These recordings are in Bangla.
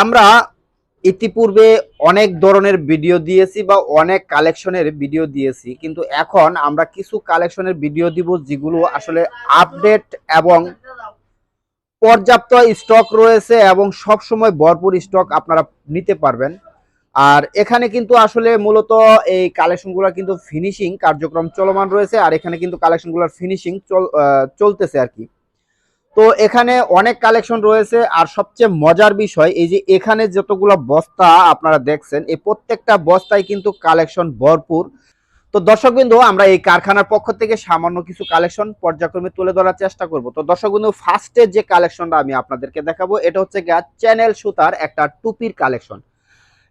আমরা ইতিপূর্বে অনেক ধরনের ভিডিও দিয়েছি বা অনেক কালেকশনের ভিডিও দিয়েছি, কিন্তু এখন আমরা কিছু কালেকশনের ভিডিও দিব যেগুলো আসলে আপডেট এবং পর্যাপ্ত স্টক রয়েছে এবং সব সময় ভরপুর স্টক আপনারা নিতে পারবেন। আর এখানে কিন্তু আসলে মূলত এই কালেকশনগুলো কিন্তু ফিনিশিং কার্যক্রম চলমান রয়েছে, আর এখানে কিন্তু কালেকশনগুলোর ফিনিশিং চল চলতেছে আর কি। তো এখানে অনেক কালেকশন রয়েছে, আর সবচেয়ে মজার বিষয়, এই যে এখানে যতগুলো বস্তা আপনারা দেখছেন, এই প্রত্যেকটা বস্তায় কিন্তু কালেকশন ভরপুর। তো দর্শকবিন্দু, আমরা এই কারখানার পক্ষ থেকে সামান্য কিছু কালেকশন পর্যায়ক্রমে তুলে ধরার চেষ্টা করব। তো দর্শকবিন্দু ফার্স্টে যে কালেকশনটা আমি আপনাদেরকে দেখাবো, এটা হচ্ছে গিয়া চ্যানেল সুতার একটা টুপির কালেকশন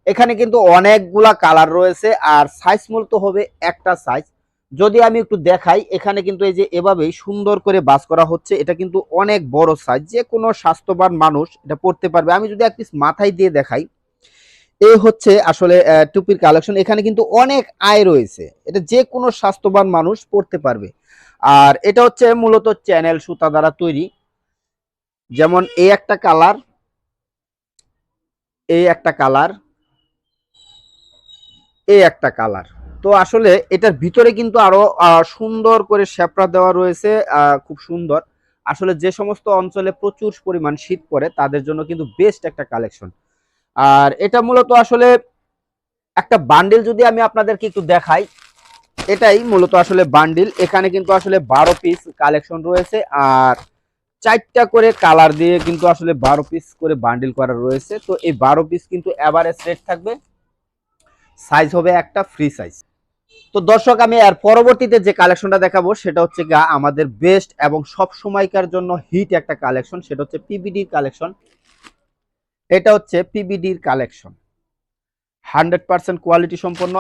এখানে কিন্তু অনেকগুলা কালার রয়েছে, আর সাইজ মূলত হবে একটা সাইজ যদি আমি একটু দেখাই, এখানে কিন্তু এই যে এভাবেই সুন্দর করে বাস করা হচ্ছে, এটা কিন্তু অনেক বড় সাইজ যে কোনো স্বাস্থ্যবান মানুষ এটা পড়তে পারবে। আমি যদি এক পিস মাথায় দিয়ে দেখাই এই হচ্ছে আসলে টুপির কালেকশন এখানে কিন্তু অনেক আয় রয়েছে। এটা যে কোনো স্বাস্থ্যবান মানুষ পড়তে পারবে। আর এটা হচ্ছে মূলত চ্যানেল সুতা দ্বারা তৈরি। যেমন এই একটা কালার এই একটা কালার এই একটা কালার তো আসলে এটার ভিতরে কিন্তু আরও সুন্দর করে শেপরা দেওয়া রয়েছে খুব সুন্দর। আসলে যে সমস্ত অঞ্চলে প্রচুর পরিমাণ শীত পড়ে, তাদের জন্য কিন্তু বেস্ট একটা কালেকশন আর এটা মূলত আসলে একটা বান্ডিল যদি আমি আপনাদেরকে একটু দেখাই, এটাই মূলত আসলে বান্ডিল এখানে কিন্তু আসলে বারো পিস কালেকশন রয়েছে, আর চারটা করে কালার দিয়ে কিন্তু আসলে বারো পিস করে বান্ডিল করা রয়েছে। তো এই বারো পিস কিন্তু এভারেজ রেট থাকবে সাইজ হবে একটা ফ্রি সাইজ তো দর্শক, আমি আর পরবর্তীতে যে কালেকশনটা দেখাবো, সেটা হচ্ছে গা আমাদের বেস্ট এবং সব সময়কার জন্য হিট একটা কালেকশন সেটা হচ্ছে পিবিডির কালেকশন এটা হচ্ছে পিবিডির কালেকশন হান্ড্রেড পার্সেন্ট কোয়ালিটি সম্পন্ন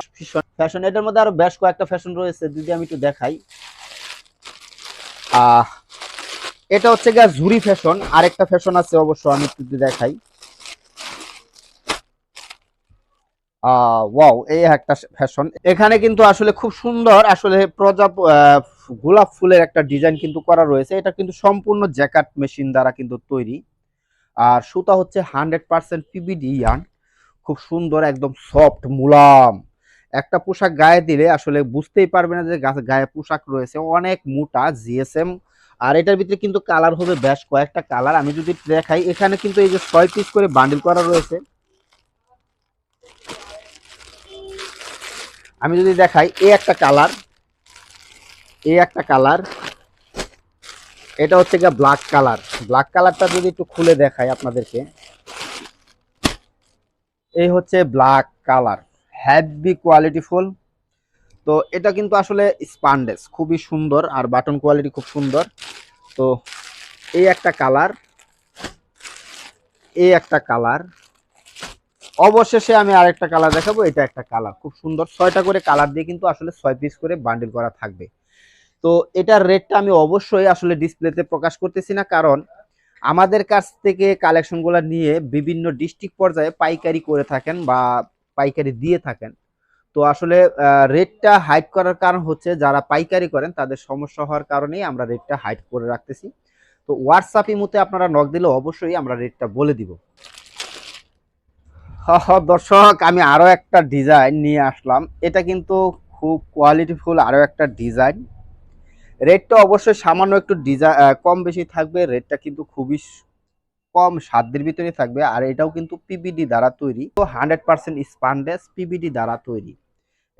ফ্যাশন এটার মধ্যে আরও বেশ কয়েকটা ফ্যাশন রয়েছে, যদি আমি একটু দেখাই। আহ, এটা হচ্ছে গা ঝুরি ফ্যাশন আরেকটা ফ্যাশন আছে অবশ্য, আমি একটু দেখাই। ওয়াও এই একটা ফ্যাশন এখানে কিন্তু আসলে খুব সুন্দর আসলে প্রজাপ আহ, গোলাপ ফুলের একটা ডিজাইন কিন্তু করা রয়েছে। এটা কিন্তু সম্পূর্ণ জ্যাকাট মেশিন দ্বারা কিন্তু তৈরি। আর সুতা হচ্ছে হান্ড্রেড পার্সেন্ট পিবিডি ইয়ান খুব সুন্দর একদম সফট মুলাম। একটা পোশাক গায়ে দিলে আসলে বুঝতেই পারবে না যে গায়ে পোশাক রয়েছে। অনেক মোটা জিএসএম আর এটার ভিতরে কিন্তু কালার হবে বেশ কয়েকটা কালার আমি যদি দেখাই এখানে কিন্তু এই যে ছয় পিস করে বান্ডিল করা রয়েছে। আমি যদি দেখাই, এ একটা কালার এ একটা কালার এটা হচ্ছে গিয়ে ব্ল্যাক কালার ব্ল্যাক কালারটা যদি একটু খুলে দেখাই আপনাদেরকে, এই হচ্ছে black colour heavy quality full. তো এটা কিন্তু আসলে স্পান্ডেস খুবই সুন্দর আর বাটন কোয়ালিটি খুব সুন্দর। তো এই একটা কালার এই একটা কালার অবশেষে আমি আরেকটা কালার দেখাবো। এটা একটা কালার খুব সুন্দর। ছয়টা করে কালার দিয়ে কিন্তু আসলে ছয় পিস করে বান্ডিল করা থাকবে। তো এটার রেটটা আমি অবশ্যই আসলে ডিসপ্লেতে প্রকাশ করতেছি না। কারণ আমাদের কাছ থেকে কালেকশনগুলো নিয়ে বিভিন্ন ডিস্ট্রিক্ট পর্যায়ে পাইকারি করে থাকেন বা পাইকারি দিয়ে থাকেন। তো আসলে রেটটা হাইড করার কারণ হচ্ছে যারা পাইকারি করেন, তাদের সমস্যা হওয়ার কারণেই আমরা রেটটা হাইড করে রাখতেছি। তো হোয়াটসঅ্যাপ ইমুতে আপনারা নক দিলে অবশ্যই আমরা রেটটা বলে দিব। দর্শক, আমি আরও একটা ডিজাইন নিয়ে আসলাম। এটা কিন্তু খুব কোয়ালিটিফুল আরও একটা ডিজাইন রেটটা অবশ্যই সামান্য একটু ডিজাইন কম বেশি থাকবে। রেটটা কিন্তু খুবই কম সাধ্যের ভিতরে থাকবে। আর এটাও কিন্তু পিবিডি দ্বারা তৈরি। তো হান্ড্রেড পার্সেন্ট স্পান্ডেস পিবিডি দ্বারা তৈরি।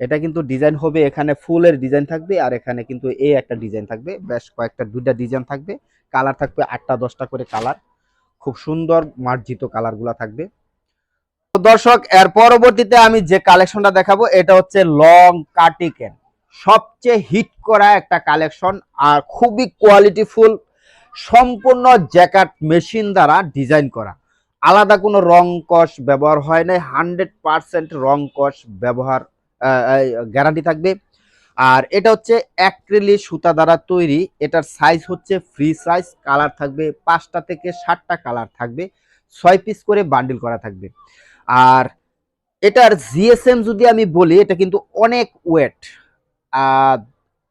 এটা কিন্তু ডিজাইন হবে, এখানে ফুলের ডিজাইন থাকবে। আর এখানে কিন্তু এই একটা ডিজাইন থাকবে। বেশ কয়েকটা, দুইটা ডিজাইন থাকবে। কালার থাকবে আটটা, দশটা করে কালার খুব সুন্দর মার্জিত কালারগুলো থাকবে। দর্শক, এর পরবর্তীতে আমি যে কালেকশনটা দেখাবো, এটা হচ্ছে লং কার্টিকেন সবচেয়ে হিট করা একটা কালেকশন আর খুবই কোয়ালিটিফুল সম্পূর্ণ জ্যাকেট মেশিন দ্বারা ডিজাইন করা। আলাদা কোনো রং কষ ব্যবহার হয় নাই হান্ড্রেড পার্সেন্ট রং কষ ব্যবহার গ্যারান্টি থাকবে। আর এটা হচ্ছে অ্যাক্রিলি সুতা দ্বারা তৈরি, এটার সাইজ হচ্ছে ফ্রি সাইজ কালার থাকবে পাঁচটা থেকে ষাটটা কালার থাকবে, ছয় পিস করে বান্ডিল করা থাকবে। আর এটার জিএসএম যদি আমি বলি, এটা কিন্তু অনেক ওয়েট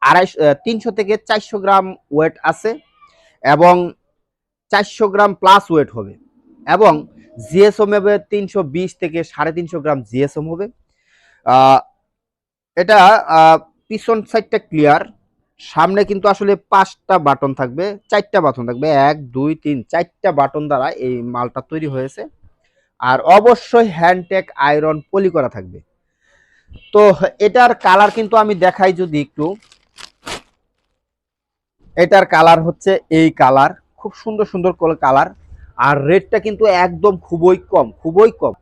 আড়াইশো তিনশো থেকে চারশো গ্রাম ওয়েট আছে এবং চারশো গ্রাম প্লাস ওয়েট হবে এবং জিএসএম হবে তিনশো বিশ থেকে সাড়ে তিনশো গ্রাম জিএসএম হবে। এটা পিছন সাইডটা ক্লিয়ার সামনে কিন্তু আসলে পাঁচটা বাটন থাকবে, চারটা বাটন থাকবে। এক, দুই, তিন, চারটা বাটন দ্বারা এই মালটা তৈরি হয়েছে। আর অবশ্যই হ্যান্ডটেক আয়রন পলি করা থাকবে। তো এটার কালার কিন্তু আমি দেখাই যদি একটু। এটার কালার হচ্ছে এই কালার খুব সুন্দর সুন্দর কালার আর রেটটা কিন্তু একদম খুবই কম খুবই কম।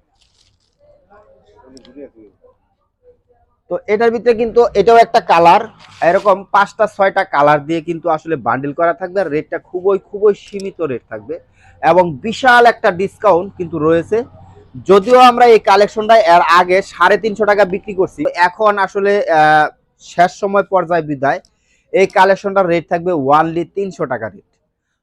তো এটার ভিতরে কিন্তু এটাও একটা কালার এরকম পাঁচটা, ছয়টা কালার দিয়ে কিন্তু আসলে বান্ডিল করা থাকবে আর রেটটা খুবই খুবই সীমিত রেট থাকবে এবং বিশাল একটা ডিসকাউন্ট কিন্তু রয়েছে। যদিও আমরা এই কালেকশনটা এর আগে সাড়ে তিনশো টাকা বিক্রি করছি, এখন আসলে শেষ সময় পর্যায়ে বিদায়। এই কালেকশনটার রেট থাকবে ওয়ানলি তিনশো টাকা রেট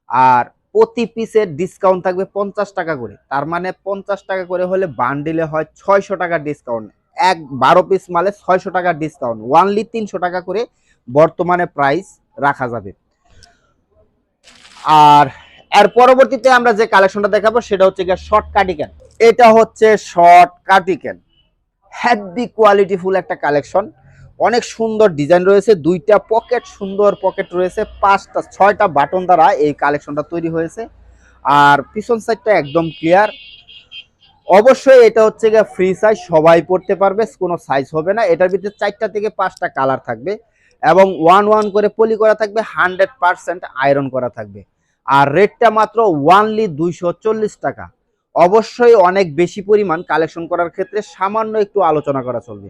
আর প্রতি পিসের ডিসকাউন্ট থাকবে পঞ্চাশ টাকা করে। তার মানে পঞ্চাশ টাকা করে হলে বান্ডিলে হয় ছয়শো টাকা ডিসকাউন্ট এক বারো পিস মালে ছয়শো টাকা ডিসকাউন্ট ওয়ানলি তিনশো টাকা করে বর্তমানে প্রাইস রাখা যাবে। আর এর পরবর্তীতে আমরা যে কালেকশনটা দেখাবো, সেটা হচ্ছে গিয়ে শর্ট কাটিকেন এটা হচ্ছে শর্ট কাটিকেন হ্যাভি কোয়ালিটি ফুল একটা কালেকশন অনেক সুন্দর ডিজাইন রয়েছে। দুইটা পকেট সুন্দর পকেট রয়েছে। পাঁচটা, ছয়টা বাটন দ্বারা এই কালেকশনটা তৈরি হয়েছে। আর পিছন সাইডটা একদম ক্লিয়ার অবশ্যই এটা হচ্ছে গিয়ে ফ্রি সাইজ সবাই পড়তে পারবে, কোনো সাইজ হবে না। এটার ভিতরে চারটা থেকে পাঁচটা কালার থাকবে এবং ওয়ান ওয়ান করে পলি করা থাকবে হান্ড্রেড পার্সেন্ট আয়রন করা থাকবে। আর রেটটা মাত্র ওয়ানলি দুইশো চল্লিশ টাকা। অবশ্যই অনেক বেশি পরিমাণ কালেকশন করার ক্ষেত্রে সামান্য একটু আলোচনা করা চলবে।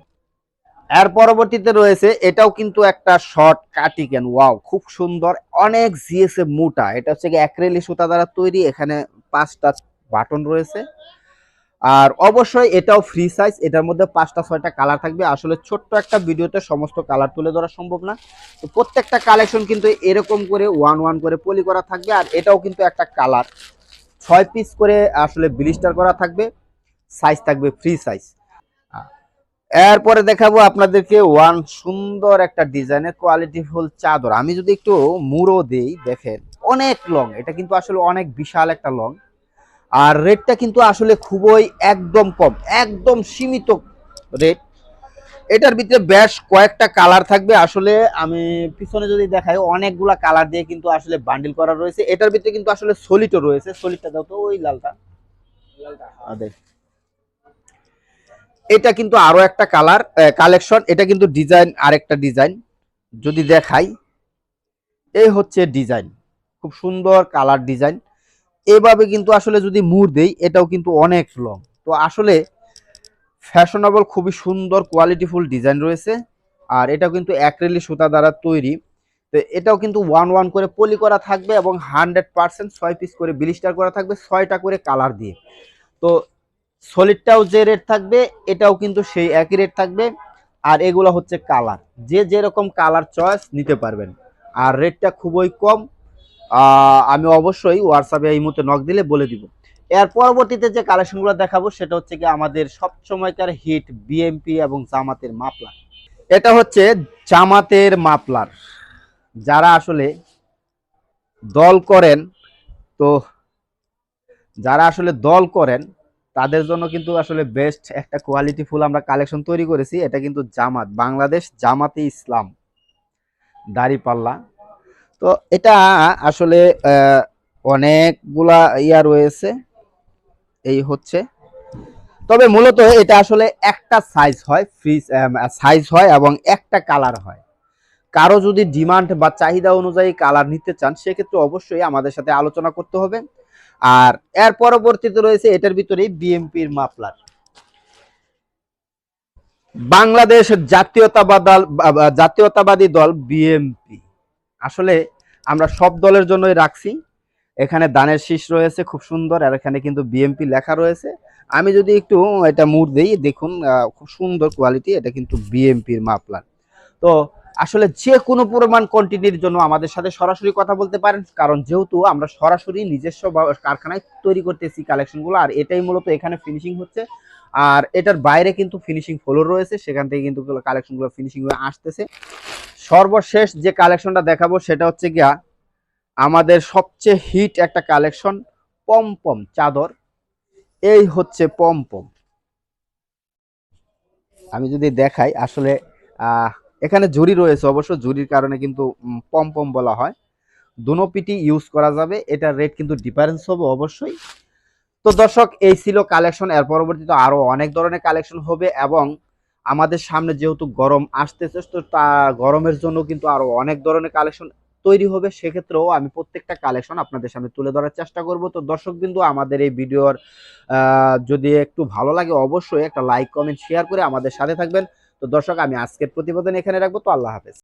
এর পরবর্তীতে রয়েছে, এটাও কিন্তু একটা শর্ট কাটিকেন ওয়াও খুব সুন্দর, অনেক জিএসএ মোটা। এটা হচ্ছে অ্যাক্রেলি সুতা দ্বারা তৈরি, এখানে পাঁচটা বাটন রয়েছে। আর অবশ্যই এটাও ফ্রি সাইজ এটার মধ্যে পাঁচটা, ছয়টা কালার থাকবে। আসলে ছোট্ট একটা ভিডিওতে সমস্ত কালার তুলে ধরা সম্ভব না। তো প্রত্যেকটা কালেকশন কিন্তু এরকম করে ওয়ান ওয়ান করে পলি করা থাকবে, আর এটাও কিন্তু একটা কালার ছয় পিস করে আসলে ব্লিস্টার করা থাকবে সাইজ থাকবে ফ্রি সাইজ এরপরে দেখাবো আপনাদেরকে ওয়ান সুন্দর একটা ডিজাইনের কোয়ালিটি ফুল চাদর। আমি যদি একটু মুড়ো দেই, দেখেন অনেক লং এটা কিন্তু আসলে অনেক বিশাল একটা লং আর রেটটা কিন্তু আসলে খুবই একদম কম, একদম সীমিত রেট এটার ভিতরে বেশ কয়েকটা কালার থাকবে। আসলে আমি পিছনে যদি দেখাই, অনেকগুলা কালার দিয়ে কিন্তু আসলে বান্ডিল করা রয়েছে। এটার ভিতরে কিন্তু আসলে সলিটও রয়েছে। সলিটটা দাও তো, ওই লালটা। দেখ। এটা কিন্তু আরও একটা কালার কালেকশন এটা কিন্তু ডিজাইন আরেকটা ডিজাইন যদি দেখাই, এই হচ্ছে ডিজাইন খুব সুন্দর কালার ডিজাইন এভাবে কিন্তু আসলে যদি মুড় দেই, এটাও কিন্তু অনেক লং তো আসলে ফ্যাশনেবল খুবই সুন্দর কোয়ালিটিফুল ডিজাইন রয়েছে, আর এটাও কিন্তু অ্যাক্রেলি সুতা দ্বারা তৈরি। তো এটাও কিন্তু ওয়ান ওয়ান করে পলি করা থাকবে এবং হান্ড্রেড পার্সেন্ট ছয় পিস করে ব্লিস্টার করা থাকবে, ছয়টা করে কালার দিয়ে। তো সলিডটাও যে রেট থাকবে, এটাও কিন্তু সেই একই রেট থাকবে, আর এগুলো হচ্ছে কালার যে যেরকম কালার চয়েস নিতে পারবেন। আর রেটটা খুবই কম আমি অবশ্যই হোয়াটসঅ্যাপে এই মুহূর্তে নক দিলে বলে দিব। এর পরবর্তীতে যে কালেকশনগুলো দেখাবো, সেটা হচ্ছে কি আমাদের সব সময়কার হিট বিএমপি এবং জামাতের মাপলার। এটা হচ্ছে জামাতের মাপলার। যারা আসলে দল করেন, তো যারা আসলে দল করেন, তাদের জন্য কিন্তু আসলে বেস্ট একটা কোয়ালিটি ফুল আমরা কালেকশন তৈরি করেছি। এটা কিন্তু জামাত, বাংলাদেশ জামাতে ইসলাম। দাড়িপাল্লা। তো এটা আসলে অনেকগুলা ইয়া রয়েছে। এই হচ্ছে। তবে মূলত এটা আসলে একটা সাইজ হয় ফ্রি সাইজ হয় এবং একটা কালার হয়। কারও যদি ডিমান্ড বা চাহিদা অনুযায়ী কালার নিতে চান, সেক্ষেত্রে অবশ্যই আমাদের সাথে আলোচনা করতে হবে। আর এর পরবর্তীতে রয়েছে, এটার ভিতরেই বিএমপির মাফলার। বাংলাদেশ জাতীয়তাবাদ জাতীয়তাবাদী দল বিএমপি আসলে আমরা সব দলের জন্যই রাখছি। এখানে দানের শীষ রয়েছে, খুব সুন্দর, আর এখানে কিন্তু বিএমপি লেখা রয়েছে। আমি যদি একটু এটা মুড দিই, দেখুন খুব সুন্দর কোয়ালিটি এটা কিন্তু বিএমপির মাফলার তো আসলে যে কোনো পরিমাণ কোয়ান্টিটির জন্য আমাদের সাথে সরাসরি কথা বলতে পারেন, কারণ যেহেতু আমরা সরাসরি নিজস্ব কারখানায় তৈরি করতেছি কালেকশনগুলো আর এটাই মূলত এখানে ফিনিশিং হচ্ছে। আর এটার বাইরে কিন্তু ফিনিশিং ফ্লোর রয়েছে, সেখান থেকে কিন্তু কালেকশনগুলো ফিনিশিং হয়ে আসতেছে। সর্বশেষ যে কালেকশনটা দেখাবো সেটা হচ্ছে গিয়া আমাদের সবচেয়ে হিট একটা কালেকশন পম পম চাদর। এই হচ্ছে পমপম। আমি যদি দেখাই, আসলে এখানে ঝুড়ি রয়েছে অবশ্য, ঝুড়ির কারণে কিন্তু পমপম বলা হয়। দুনো পিটি ইউজ করা যাবে এটার রেট কিন্তু ডিফারেন্স হবে অবশ্যই। তো দর্শক, এই ছিল কালেকশন, এর পরবর্তীতে আরও অনেক ধরনের কালেকশন হবে এবং আমাদের সামনে যেহেতু গরম আসতেছে, তো তা গরমের জন্য কিন্তু আরও অনেক ধরনের কালেকশন তৈরি হবে। সেক্ষেত্রেও আমি প্রত্যেকটা কালেকশন আপনাদের সামনে তুলে ধরার চেষ্টা করব। তো দর্শক বিন্দু, আমাদের এই ভিডিওর যদি একটু ভালো লাগে অবশ্যই একটা লাইক কমেন্ট শেয়ার করে আমাদের সাথে থাকবেন। তো দর্শক, আমি আজকের প্রতিবেদন এখানে রাখব। তো আল্লাহ হাফেজ।